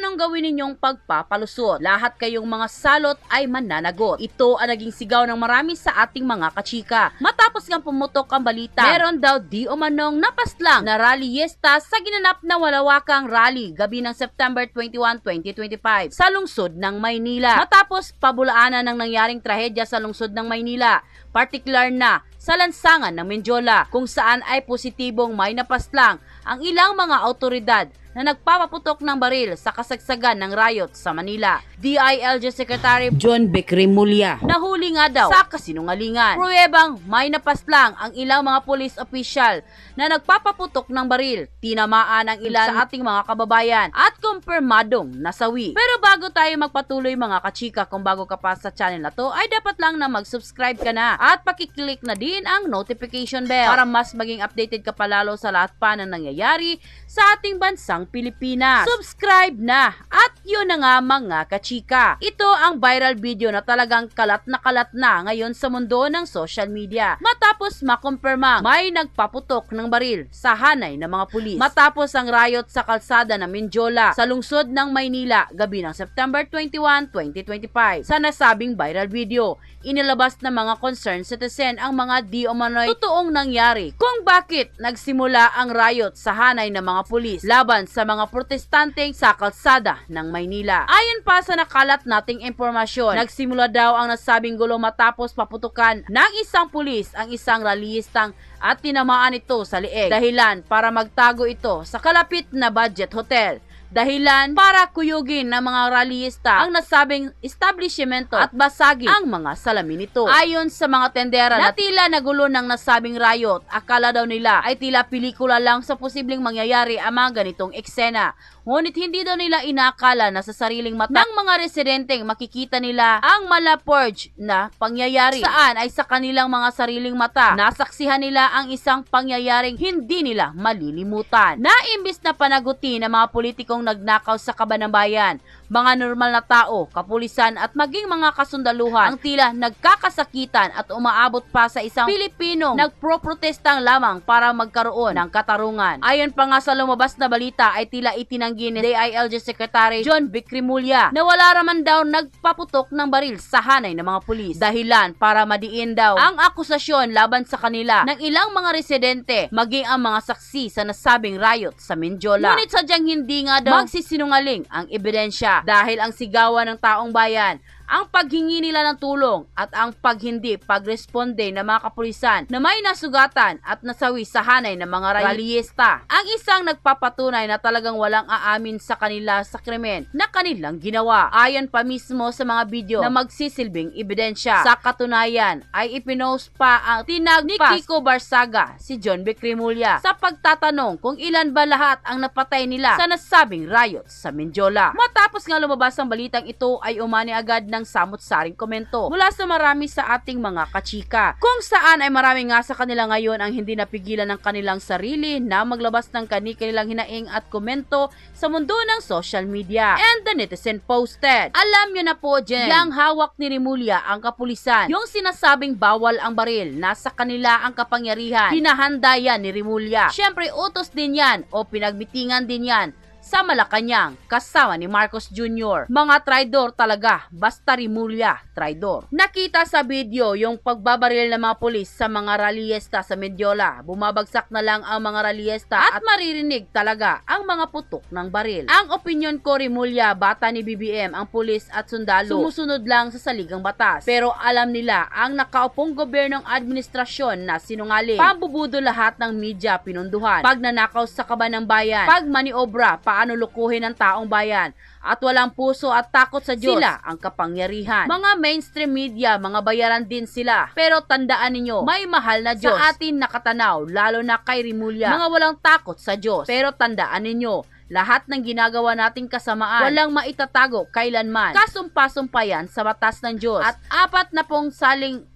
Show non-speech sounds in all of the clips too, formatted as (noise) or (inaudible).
anong gawin ninyong pagpapalusot? Lahat kayong mga salot ay mananagot. Ito ang naging sigaw ng marami sa ating mga kachika. Matapos nga pumutok ang balita, meron daw di umanong napaslang na rallyista sa ginanap na walawakang rally gabi ng September 21, 2025 sa lungsod ng Maynila. Matapos pabulaanan ng nangyaring trahedya sa lungsod ng Maynila, partikular na sa lansangan ng Menjola kung saan ay positibong may napaslang ang ilang mga autoridad na nagpapaputok ng baril sa kasagsagan ng riot sa Manila. DILG Secretary John Becremulia nahuli nga daw sa kasinungalingan. Pruwebang may napaslang ang ilang mga police official na nagpapaputok ng baril, tinamaan ang ilan sa ating mga kababayan at kumpirmadong nasawi. Pero bago tayo magpatuloy mga kachika, kung bago ka pa sa channel na to, ay dapat lang na mag-subscribe ka na at pakiclick na din ang notification bell para mas maging updated ka palalo sa lahat pa ng nangyayari sa ating bansang Pilipinas. Subscribe na! At yun na nga mga kachika. Ito ang viral video na talagang kalat na kalat na ngayon sa mundo ng social media. Matapos makumpirma may nagpaputok ng baril sa hanay ng mga pulis. Matapos ang riot sa kalsada ng Minjola sa lungsod ng Maynila gabi ng September 21, 2025. Sa nasabing viral video, inilabas ng mga concerned citizen ang mga di umano'y totoong nangyari kung bakit nagsimula ang riot sa hanay ng mga pulis laban sa mga protestante sa kalsada ng Maynila. Ayon pa sa nakalat nating impormasyon, nagsimula daw ang nasabing gulo matapos paputukan ng isang pulis ang isang rallyistang at tinamaan ito sa lieg. Dahilan para magtago ito sa kalapit na budget hotel dahilan para kuyugin ng mga rallyista ang nasabing establishmento at basagin ang mga salamin nito. Ayon sa mga tendera na tila nagulo ng nasabing riot, akala daw nila ay tila pelikula lang sa posibleng mangyayari ang mga ganitong eksena. Ngunit hindi daw nila inakala na sa sariling mata ng mga residenteng makikita nila ang malapurge na pangyayari. Saan ay sa kanilang mga sariling mata, nasaksihan nila ang isang pangyayaring hindi nila malilimutan. Na imbis na panagutin ng mga politikong nagnakaw sa kaban ng bayan, mga normal na tao, kapulisan at maging mga kasundaluhan ang tila nagkakasakitan at umaabot pa sa isang Pilipinong nagpro-protestang lamang para magkaroon ng katarungan. Ayon pa nga sa lumabas na balita ay tila itinanggi ni DILG Secretary John Bicrimulya na wala raman daw nagpaputok ng baril sa hanay ng mga pulis. Dahilan para madiin daw ang akusasyon laban sa kanila ng ilang mga residente maging ang mga saksi sa nasabing riot sa Menjola. Ngunit sadyang hindi nga daw magsisinungaling ang ebidensya dahil ang sigawan ng taong bayan ang paghingi nila ng tulong at ang paghindi pagresponde ng mga kapulisan na may nasugatan at nasawi sa hanay ng mga rallyista. Ang isang nagpapatunay na talagang walang aamin sa kanila sa krimen na kanilang ginawa. Ayon pa mismo sa mga video na magsisilbing ebidensya. Sa katunayan ay ipinost pa ang tinag ni Kiko Barsaga, si John Becrimulya, sa pagtatanong kung ilan ba lahat ang napatay nila sa nasabing riot sa Menjola. Matapos nga lumabas ang balitang ito ay umani agad ng samot-saring komento mula sa marami sa ating mga kachika. Kung saan ay marami nga sa kanila ngayon ang hindi napigilan ng kanilang sarili na maglabas ng kani-kanilang hinaing at komento sa mundo ng social media. And the netizen posted, Alam nyo na po, Jen, yang hawak ni Rimulya ang kapulisan. Yung sinasabing bawal ang baril, nasa kanila ang kapangyarihan. Hinahanda yan ni Rimulya. Siyempre, utos din yan o pinagmitingan din yan sa Malacanang kasama ni Marcos Jr. Mga traidor talaga, basta Rimulya, traidor. Nakita sa video yung pagbabaril ng mga pulis sa mga rallyesta sa Mediola. Bumabagsak na lang ang mga rallyesta at maririnig talaga ang mga putok ng baril. Ang opinion ko Rimulya, bata ni BBM, ang pulis at sundalo, sumusunod lang sa saligang batas. Pero alam nila ang nakaupong gobyernong administrasyon na sinungaling. Pambubudo lahat ng media pinunduhan. Pag nanakaw sa kaban ng bayan, pag maniobra, paano lukuhin ang taong bayan at walang puso at takot sa Diyos. Sila ang kapangyarihan. Mga mainstream media, mga bayaran din sila. Pero tandaan ninyo, may mahal na Diyos sa atin nakatanaw, lalo na kay Rimulya. Mga walang takot sa Diyos. Pero tandaan ninyo, lahat ng ginagawa nating kasamaan, walang maitatago kailanman. Kasumpa-sumpa yan sa batas ng Diyos. At apat na pong saling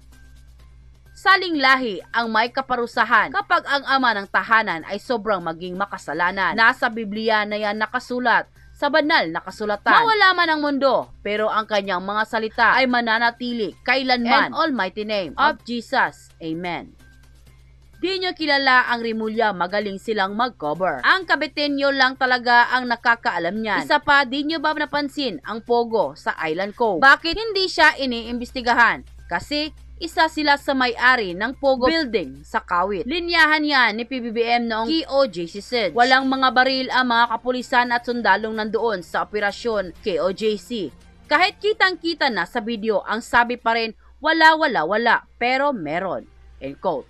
saling lahi ang may kaparusahan kapag ang ama ng tahanan ay sobrang maging makasalanan. Nasa Biblia na yan nakasulat sa banal na kasulatan. Mawala man ang mundo, pero ang kanyang mga salita ay mananatili kailanman. In Almighty name of Jesus. Amen. Di nyo kilala ang Rimulya, magaling silang mag-cover. Ang Kabitenyo lang talaga ang nakakaalam niyan. Isa pa, di nyo ba napansin ang Pogo sa Island Cove? Bakit hindi siya iniimbestigahan? Kasi isa sila sa may-ari ng Pogo Building sa Kawit. Linyahan yan ni PBBM noong KOJC Walang mga baril ang mga kapulisan at sundalong nandoon sa operasyon KOJC. Kahit kitang-kita na sa video, ang sabi pa rin, wala, wala, wala, pero meron. End quote.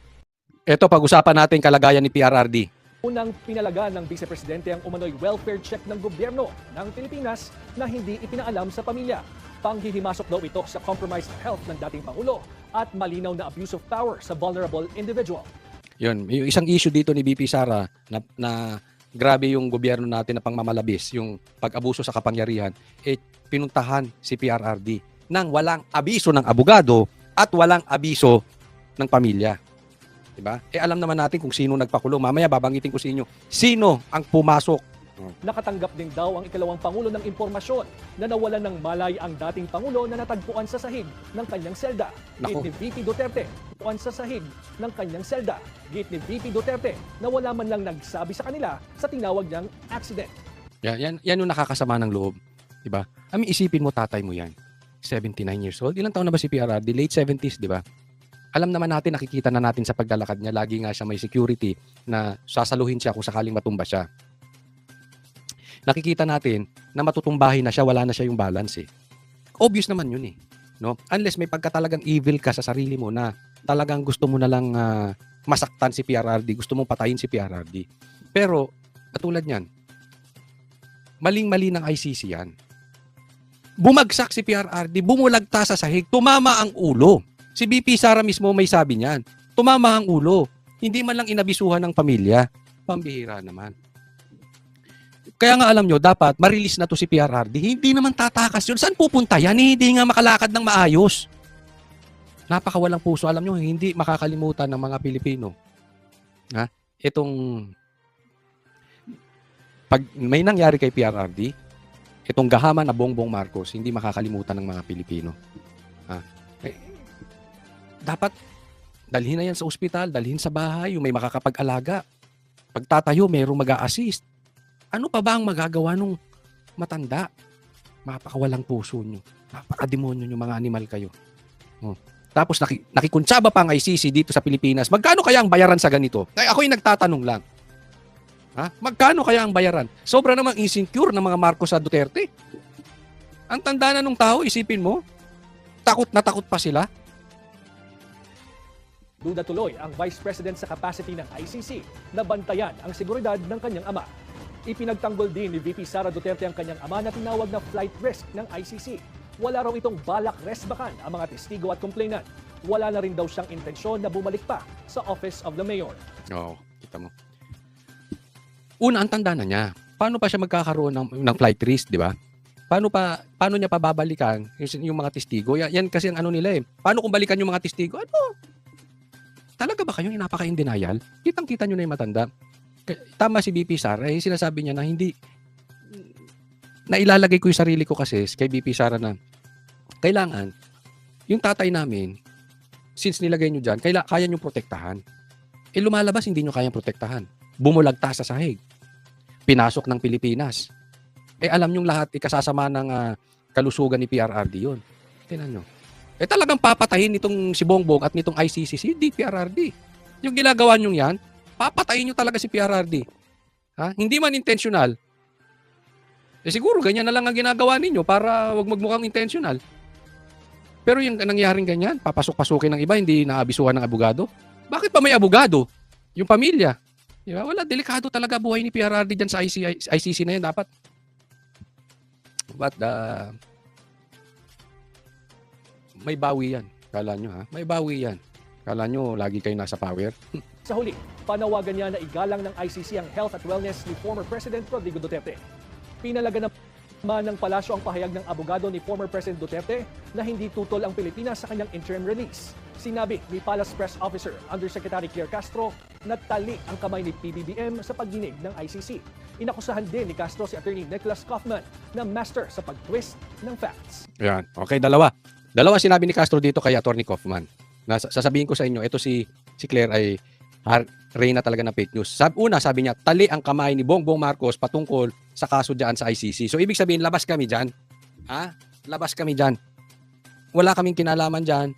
Ito, pag-usapan natin kalagayan ni PRRD. Unang pinalaga ng Vice Presidente ang umano'y welfare check ng gobyerno ng Pilipinas na hindi ipinaalam sa pamilya. Panghihimasok daw ito sa compromised health ng dating Pangulo at malinaw na abuse of power sa vulnerable individual. Yun, yung isang issue dito ni BP Sara na, na grabe yung gobyerno natin na pangmamalabis, yung pag-abuso sa kapangyarihan, eh pinuntahan si PRRD nang walang abiso ng abogado at walang abiso ng pamilya. Diba? Eh alam naman natin kung sino nagpakulong. Mamaya babanggitin ko sa inyo sino ang pumasok. Nakatanggap din daw ang ikalawang Pangulo ng impormasyon na nawalan ng malay ang dating Pangulo na natagpuan sa sahig ng kanyang selda. Git ni VP Duterte, natagpuan sa sahig ng kanyang selda. Git ni VP Duterte na wala man lang nagsabi sa kanila sa tinawag niyang accident. Yan, yan, yan yung nakakasama ng loob. Diba? I mean, isipin mo tatay mo yan. 79 years old. Ilang taon na ba si PRRD? Late 70s, di ba? Alam naman natin, nakikita na natin sa paglalakad niya, lagi nga siya may security na sasaluhin siya kung sakaling matumba siya. Nakikita natin na matutumbahin na siya, wala na siya yung balance eh. Obvious naman yun eh. No? Unless may pagka talagang evil ka sa sarili mo na talagang gusto mo na lang ah, masaktan si PRRD, gusto mong patayin si PRRD. Pero, katulad niyan, maling-mali ng ICC yan. Bumagsak si PRRD, bumulagta sa sahig, tumama ang ulo. Si BP Sara mismo may sabi niyan. Tumama ang ulo. Hindi man lang inabisuhan ng pamilya. Pambihira naman. Kaya nga alam nyo, dapat marilis na to si PRRD. Hindi naman tatakas yun. Saan pupunta yan? Eh, Hindi nga makalakad ng maayos. Napakawalang puso. Alam nyo, hindi makakalimutan ng mga Pilipino. Ha? Itong pag may nangyari kay PRRD, itong gahaman na Bongbong Marcos, hindi makakalimutan ng mga Pilipino. Ha? Eh, dapat dalhin na yan sa ospital, dalhin sa bahay, yung may makakapag-alaga. Pagtatayo, mayroong mag-a-assist. Ano pa ba ang magagawa nung matanda? Mapakawalang puso nyo. Napakademonyo nyo, mga animal kayo. Oh. Tapos naki, nakikuntsaba pa ang ICC dito sa Pilipinas. Magkano kaya ang bayaran sa ganito? Ay, ako'y nagtatanong lang. Ha? Magkano kaya ang bayaran? Sobra namang insecure ng mga Marcos sa Duterte. Ang tanda na nung tao, isipin mo, takot na takot pa sila. Duda tuloy ang Vice President sa capacity ng ICC na bantayan ang seguridad ng kanyang ama. Ipinagtanggol din ni VP Sara Duterte ang kanyang ama na tinawag na flight risk ng ICC. Wala raw itong balak resbakan ang mga testigo at complainant. Wala na rin daw siyang intensyon na bumalik pa sa Office of the Mayor. Oo, kita mo. Una, ang tanda na niya. Paano pa siya magkakaroon ng, ng flight risk, di ba? Paano pa paano niya pababalikan yung, yung mga testigo? Yan, yan kasi ang ano nila eh. Paano kung balikan yung mga testigo? Ano? Talaga ba kayo napaka-in denial? Kitang-kita nyo na yung matanda. Tama si BP Sara, eh, sinasabi niya na hindi na ilalagay ko yung sarili ko kasi kay BP Sara na kailangan yung tatay namin since nilagay nyo dyan, kaila, kaya nyo protektahan. Eh lumalabas, hindi nyo kayang protektahan. Bumulagta sa sahig. Pinasok ng Pilipinas. Eh alam nyo lahat, ikasasama ng ah, kalusugan ni PRRD yun. Tingnan nyo. Eh talagang papatayin nitong si Bongbong at nitong ICC si DPRRD. Yung ginagawa nyo yan, papatayin nyo talaga si PRRD. Ha? Hindi man intentional. Eh siguro ganyan na lang ang ginagawa ninyo para wag magmukhang intentional. Pero yung nangyaring ganyan, papasok-pasukin ng iba, hindi naabisuhan ng abogado. Bakit pa may abogado? Yung pamilya. Di ba? Wala, delikado talaga buhay ni PRRD dyan sa IC, ICC na yan. Dapat. But, uh, may bawi yan. Kala nyo ha? May bawi yan. Kala nyo, lagi kayo nasa power. (laughs) Sa huli, panawagan niya na igalang ng ICC ang health at wellness ni former President Rodrigo Duterte. Pinalaga naman ng palasyo ang pahayag ng abogado ni former President Duterte na hindi tutol ang Pilipinas sa kanyang interim release. Sinabi ni Palace Press Officer Undersecretary Claire Castro na tali ang kamay ni PBBM sa pagdinig ng ICC. Inakusahan din ni Castro si Attorney Nicholas Kaufman na master sa pag-twist ng facts. Yan. Okay, dalawa. Dalawa sinabi ni Castro dito kay Attorney Kaufman. Na, sasabihin ko sa inyo, ito si, si Claire ay reyna talaga ng fake news. Sab una, sabi niya, tali ang kamay ni Bongbong Marcos patungkol sa kaso dyan sa ICC. So, ibig sabihin, labas kami dyan. Ha? Labas kami dyan. Wala kaming kinalaman dyan.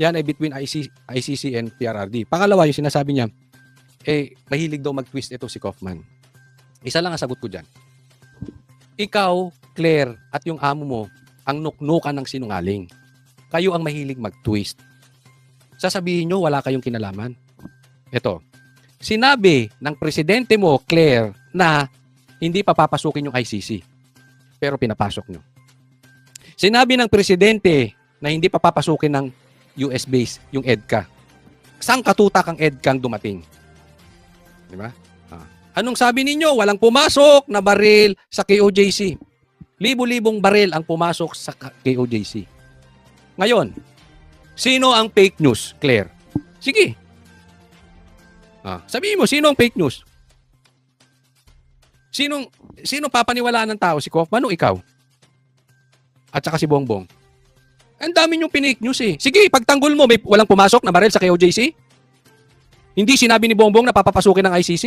Yan ay between IC, ICC and PRRD. Pangalawa, yung sinasabi niya, eh, mahilig daw mag-twist ito si Kaufman. Isa lang ang sagot ko dyan. Ikaw, Claire, at yung amo mo, ang nuknukan ng sinungaling. Kayo ang mahilig mag-twist. Sasabihin nyo, wala kayong kinalaman. Ito, sinabi ng presidente mo, Claire, na hindi pa papasukin yung ICC. Pero pinapasok nyo. Sinabi ng presidente na hindi pa papasukin ng US base yung EDCA. Saan katutak ang EDCA ang dumating? Di ba? Ah. Anong sabi ninyo? Walang pumasok na baril sa KOJC. Libo-libong baril ang pumasok sa KOJC. Ngayon, sino ang fake news, Claire? Sige. Ah, sabihin mo, sino ang fake news? Sinong, sino papaniwalaan ng tao? Si Kaufman o ikaw? At saka si Bongbong? Ang dami niyong pinake news eh. Sige, pagtanggol mo, may walang pumasok na baril sa KOJC? Hindi sinabi ni Bongbong na papapasukin ng ICC?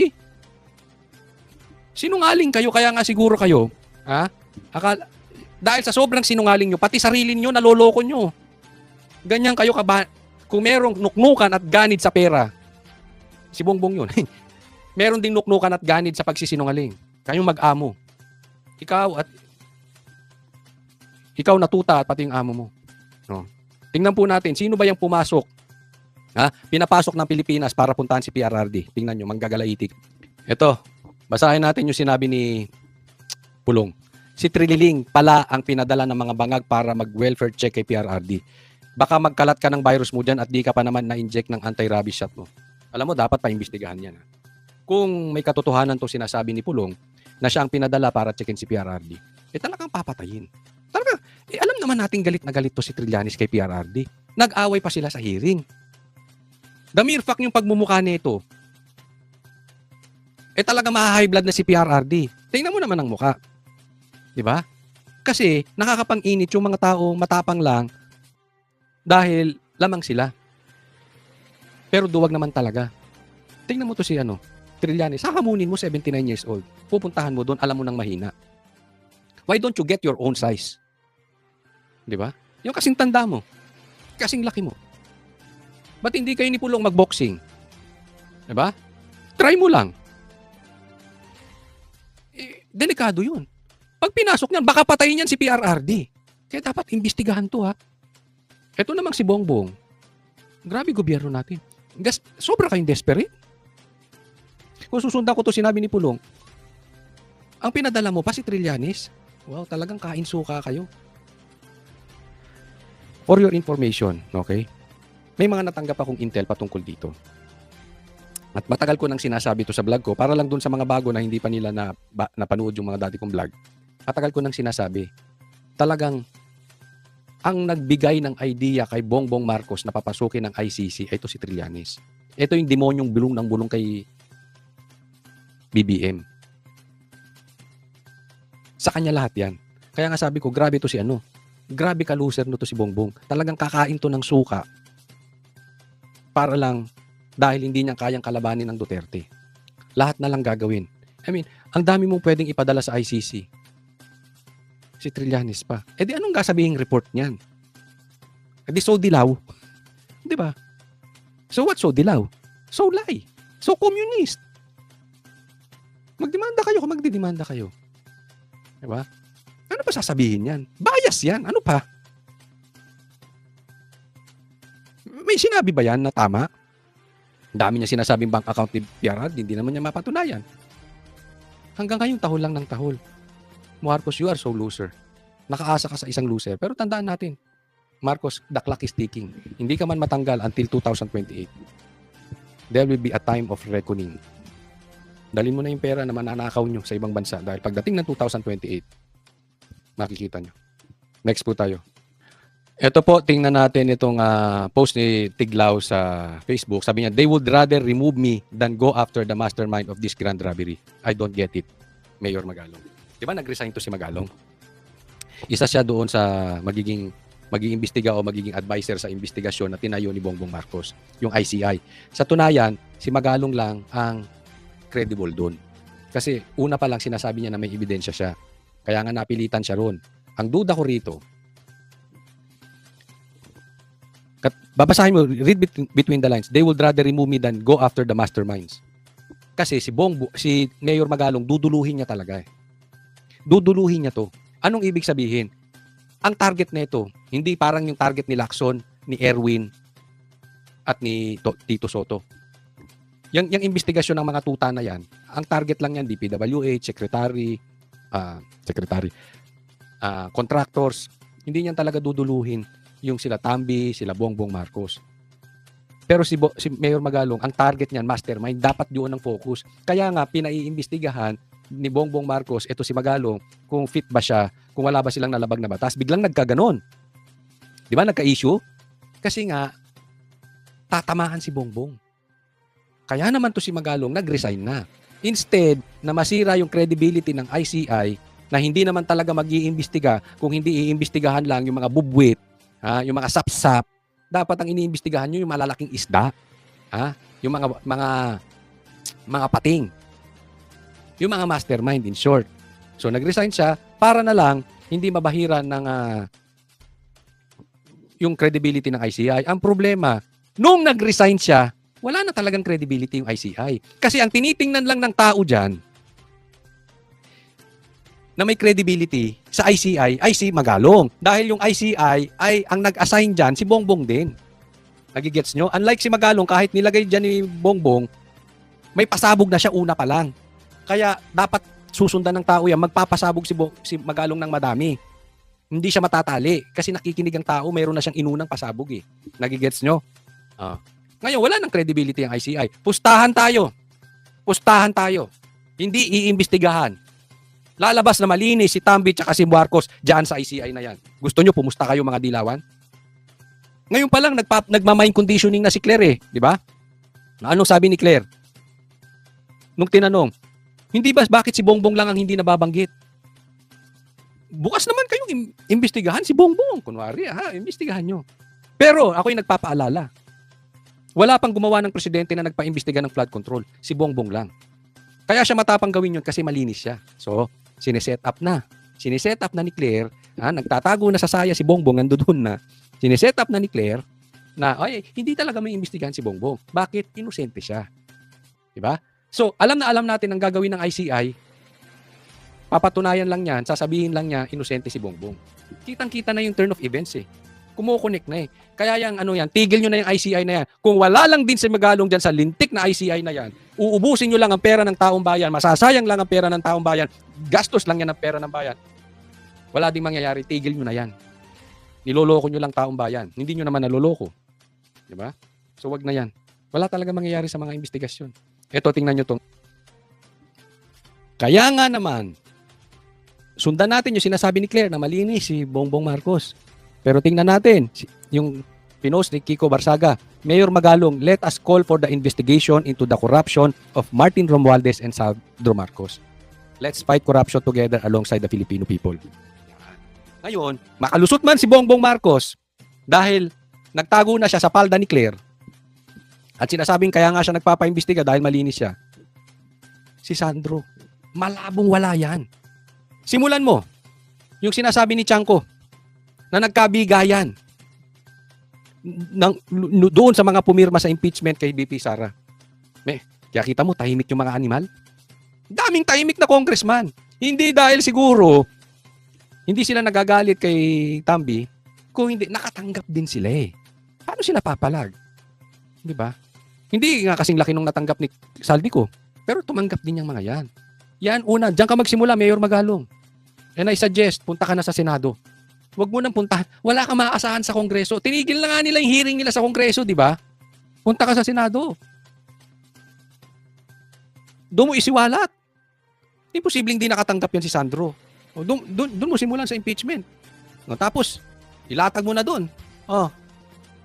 Sinungaling kayo, kaya nga siguro kayo, ha? Akala, dahil sa sobrang sinungaling nyo, pati sarili nyo, naloloko nyo. Ganyan kayo kaba, kung merong nuknukan at ganid sa pera, si Bongbong yun. (laughs) Meron ding nuknukan at ganid sa pagsisinungaling. Kayong mag-amo. Ikaw at ikaw natuta at pati yung amo mo. No. Tingnan po natin, sino ba yung pumasok? Ha? Pinapasok ng Pilipinas para puntahan si PRRD. Tingnan nyo, manggagalaitik. Ito, basahin natin yung sinabi ni Pulong. Si Trililing pala ang pinadala ng mga bangag para mag-welfare check kay PRRD. Baka magkalat ka ng virus mo dyan at di ka pa naman na-inject ng anti-rabies shot mo. Alam mo, dapat paimbestigahan yan. Ha? Kung may katotohanan to sinasabi ni Pulong na siya ang pinadala para checkin si PRRD, eh talagang papatayin. Talaga, eh alam naman natin galit na galit to si Trillanes kay PRRD. Nag-away pa sila sa hearing. The mere fact yung pagmumukha nito, eh talaga maha-high blood na si PRRD. Tingnan mo naman ang muka. 'Di ba? Kasi nakakapang-init yung mga tao matapang lang dahil lamang sila. Pero duwag naman talaga. Tingnan mo to si ano, Trillanes. Hahamunin mo 79 years old. Pupuntahan mo doon, alam mo nang mahina. Why don't you get your own size? 'Di ba? Yung kasing tanda mo. Kasing laki mo. Ba't hindi kayo ni Pulong mag-boxing? 'Di ba? Try mo lang. Eh, delikado 'yun. Pag pinasok niyan, baka patayin niyan si PRRD. Kaya dapat imbestigahan 'to ha. Ito namang si Bongbong. Grabe gobyerno natin. Gas, sobra kayong desperate. Kung susundan ko to sinabi ni Pulong, ang pinadala mo pa si Trillanes, wow, talagang kain suka kayo. For your information, okay? May mga natanggap akong intel patungkol dito. At matagal ko nang sinasabi to sa vlog ko para lang dun sa mga bago na hindi pa nila na, ba, napanood yung mga dati kong vlog. Matagal ko nang sinasabi. Talagang ang nagbigay ng idea kay Bongbong Marcos na papasukin ng ICC ito si Trillanes. Ito yung demonyong bulong ng bulong kay BBM. Sa kanya lahat yan. Kaya nga sabi ko, grabe to si ano. Grabe ka loser no to si Bongbong. Talagang kakain to ng suka para lang dahil hindi niya kayang kalabanin ng Duterte. Lahat na lang gagawin. I mean, ang dami mong pwedeng ipadala sa ICC. Si Trillanes pa. E di anong gasabihin report niyan? E di so dilaw. (laughs) Di ba? So what so dilaw? So lie. So communist. Magdemanda kayo kung magdidemanda kayo. Di ba? Ano pa sasabihin yan? Bias yan. Ano pa? May sinabi ba yan na tama? Dami niya sinasabing bank account ni PRRD, hindi naman niya mapatunayan. Hanggang ngayong tahol lang ng tahol. Marcos, you are so loser. Nakaasa ka sa isang loser. Pero tandaan natin, Marcos, the clock is ticking. Hindi ka man matanggal until 2028. There will be a time of reckoning. Dalin mo na yung pera na mananakaw nyo sa ibang bansa dahil pagdating ng 2028, makikita nyo. Next po tayo. Ito po, tingnan natin itong ah, post ni Tiglaw sa Facebook. Sabi niya, they would rather remove me than go after the mastermind of this grand robbery. I don't get it. Mayor Magalong. Di ba nag-resign to si Magalong? Isa siya doon sa magiging mag-iimbestiga o magiging advisor sa investigasyon na tinayo ni Bongbong Marcos, yung ICI. Sa tunayan, si Magalong lang ang credible doon. Kasi una pa lang sinasabi niya na may ebidensya siya. Kaya nga napilitan siya roon. Ang duda ko rito, kat, babasahin mo, read between, between the lines, they would rather remove me than go after the masterminds. Kasi si Bongbo, si Mayor Magalong, duduluhin niya talaga eh. Duduluhin niya to. Anong ibig sabihin? Ang target nito, hindi parang yung target ni Lacson, ni Erwin, at ni To- Tito Soto. Yung, yung investigasyon ng mga tuta na yan, ang target lang yan, DPWH, secretary, ah, secretary, ah, contractors, hindi niyan talaga duduluhin yung sila Tambi, sila Bongbong Marcos. Pero si, Bo- si Mayor Magalong, ang target niyan, mastermind, dapat doon ang focus. Kaya nga, pinaiimbestigahan ni Bongbong Marcos, ito si Magalong, kung fit ba siya, kung wala ba silang nalabag na batas. Biglang nagkaganon. Di ba, nagka-issue? Kasi nga, tatamaan si Bongbong. Kaya naman to si Magalong, nag-resign na. Instead, na masira yung credibility ng ICI, na hindi naman talaga mag iimbestiga kung hindi iimbestigahan lang yung mga bubwit, ha, yung mga sapsap, dapat ang iniimbestigahan nyo yung malalaking isda, ha, yung mga mga mga pating. Yung mga mastermind in short. So nag-resign siya para na lang hindi mabahiran ng ah, yung credibility ng ICI. Ang problema, nung nag-resign siya, wala na talagang credibility yung ICI. Kasi ang tinitingnan lang ng tao dyan, na may credibility sa ICI ay si Magalong. Dahil yung ICI ay ang nag-assign dyan si Bongbong din. Nagigets nyo? Unlike si Magalong, kahit nilagay dyan ni Bongbong, may pasabog na siya una pa lang. Kaya dapat susundan ng tao yan, magpapasabog si, Bong- si Magalong ng madami. Hindi siya matatali kasi nakikinig ang tao, mayroon na siyang inunang pasabog eh. Nagigets nyo? Ah. Ngayon, wala ng credibility ang ICI. Pustahan tayo. Pustahan tayo. Hindi iimbestigahan. Lalabas na malinis si Tambi at si Marcos dyan sa ICI na yan. Gusto nyo, pumusta kayo mga dilawan? Ngayon pa lang, nagpa, nagmamind conditioning na si Claire eh. Di ba? Anong sabi ni Claire? Nung tinanong, hindi ba bakit si Bongbong lang ang hindi nababanggit? Bukas naman kayong im- imbestigahan si Bongbong. Kunwari, ha, imbestigahan nyo. Pero ako'y nagpapaalala. Wala pang gumawa ng presidente na nagpa-imbestiga ng flood control. Si Bongbong lang. Kaya siya matapang gawin yun kasi malinis siya. So, sineset up na. Sineset up na ni Claire. Ha, nagtatago na sa saya si Bongbong, nandoon na. Sineset up na ni Claire na, ay, hindi talaga may imbestigahan si Bongbong. Bakit? Inosente siya. Diba? So, alam na alam natin ang gagawin ng ICI, papatunayan lang yan, sasabihin lang niya, inosente si Bongbong. Kitang-kita na yung turn of events eh. Kumukonek na eh. Kaya yung ano yan, tigil nyo na yung ICI na yan. Kung wala lang din si Magalong dyan sa lintik na ICI na yan, uubusin nyo lang ang pera ng taong bayan, masasayang lang ang pera ng taong bayan, gastos lang yan ang pera ng bayan. Wala ding mangyayari, tigil nyo na yan. Niloloko nyo lang taong bayan. Hindi nyo naman naloloko. Di ba? So wag na yan. Wala talaga mangyayari sa mga investigasyon. Ito, tingnan nyo to. Kaya nga naman, sundan natin yung sinasabi ni Claire na malinis si Bongbong Marcos. Pero tingnan natin, yung pinost ni Kiko Barsaga, Mayor Magalong, let us call for the investigation into the corruption of Martin Romualdez and Sandro Marcos. Let's fight corruption together alongside the Filipino people. Ngayon, makalusot man si Bongbong Marcos dahil nagtago na siya sa palda ni Claire at sinasabing kaya nga siya nagpapaimbestiga dahil malinis siya. Si Sandro, malabong wala yan. Simulan mo. Yung sinasabi ni Chanko na nagkabigayan ng, doon sa mga pumirma sa impeachment kay BP Sara. May, kaya kita mo, tahimik yung mga animal. Daming tahimik na congressman. Hindi dahil siguro, hindi sila nagagalit kay Tambi, kung hindi, nakatanggap din sila eh. Paano sila papalag? Di ba? Hindi nga kasing laki nung natanggap ni Saldico. Pero tumanggap din yung mga yan. Yan, una, diyan ka magsimula, Mayor Magalong. And I suggest, punta ka na sa Senado. Huwag mo nang puntahan. Wala kang maaasahan sa Kongreso. Tinigil na nga nila yung hearing nila sa Kongreso, di ba? Punta ka sa Senado. Doon mo isiwalat. Imposibleng di nakatanggap yan si Sandro. Doon, doon, doon mo simulan sa impeachment. O, tapos, ilatag mo na doon. Oh.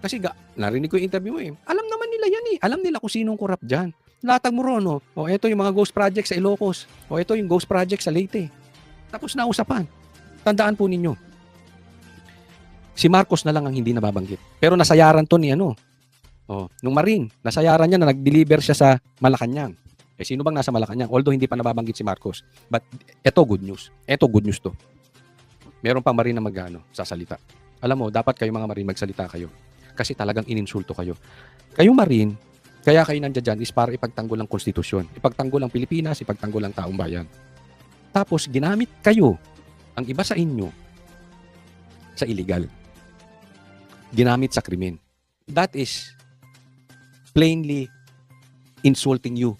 Kasi ga, narinig ko yung interview mo eh. Alam naman nila yan eh. Alam nila kung sinong corrupt dyan. Latag mo ron, oh. O, ito yung mga ghost project sa Ilocos. O, ito yung ghost project sa Leyte. Tapos na usapan. Tandaan po ninyo. Si Marcos na lang ang hindi nababanggit. Pero nasayaran to ni ano. Oh, nung Marine, nasayaran niya na nag-deliver siya sa Malacanang. Eh sino bang nasa Malacanang? Although hindi pa nababanggit si Marcos. But eto good news. Eto good news to. Meron pang Marine na magano, sasalita. Alam mo, dapat kayo mga Marine magsalita kayo. Kasi talagang ininsulto kayo. Kayo Marine, kaya kayo nandiyan dyan is para ipagtanggol ang konstitusyon. Ipagtanggol ang Pilipinas, ipagtanggol ang taong bayan. Tapos ginamit kayo, ang iba sa inyo, sa illegal. Ginamit sa krimen. That is plainly insulting you,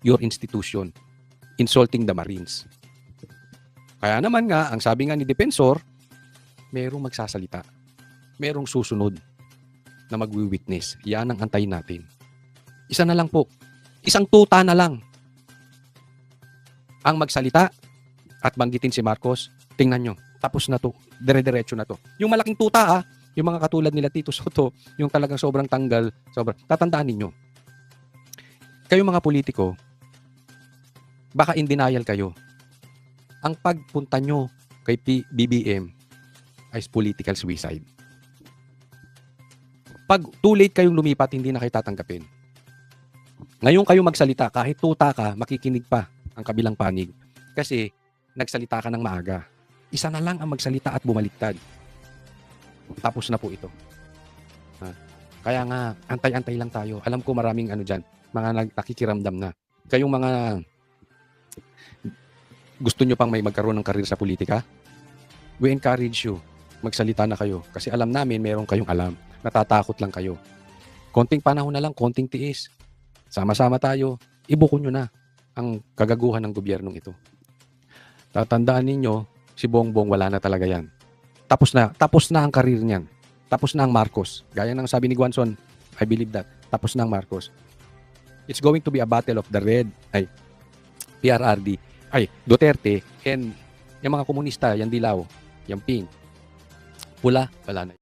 your institution, insulting the Marines. Kaya naman nga, ang sabi nga ni Defensor, merong magsasalita. Merong susunod na magwi-witness. Yan ang antayin natin. Isa na lang po. Isang tuta na lang ang magsalita at banggitin si Marcos. Tingnan nyo, tapos na to. Dire-diretso na to. Yung malaking tuta ah, yung mga katulad nila Tito Soto, yung talagang sobrang tanggal, sobrang, tatandaan ninyo. Kayo mga politiko, baka in denial kayo. Ang pagpunta nyo kay P- BBM ay political suicide. Pag too late kayong lumipat, hindi na kayo tatanggapin. Ngayon kayo magsalita, kahit tuta ka, makikinig pa ang kabilang panig. Kasi nagsalita ka ng maaga. Isa na lang ang magsalita at bumaliktad. Tapos na po ito. Ha? Kaya nga, antay-antay lang tayo. Alam ko maraming ano dyan, mga nakikiramdam na. Kayong mga gusto nyo pang may magkaroon ng karir sa politika, we encourage you. Magsalita na kayo. Kasi alam namin, meron kayong alam. Natatakot lang kayo. Konting panahon na lang, konting tiis. Sama-sama tayo. Ibuko nyo na ang kagaguhan ng gobyernong ito. Tatandaan ninyo, si Bongbong wala na talaga yan. Tapos na, tapos na ang karir niyan. Tapos na ang Marcos. Gaya ng sabi ni Guanzon, I believe that. Tapos na ang Marcos. It's going to be a battle of the red, ay, PRRD, ay, Duterte, and yung mga komunista, yung dilaw, yung pink, pula, wala na.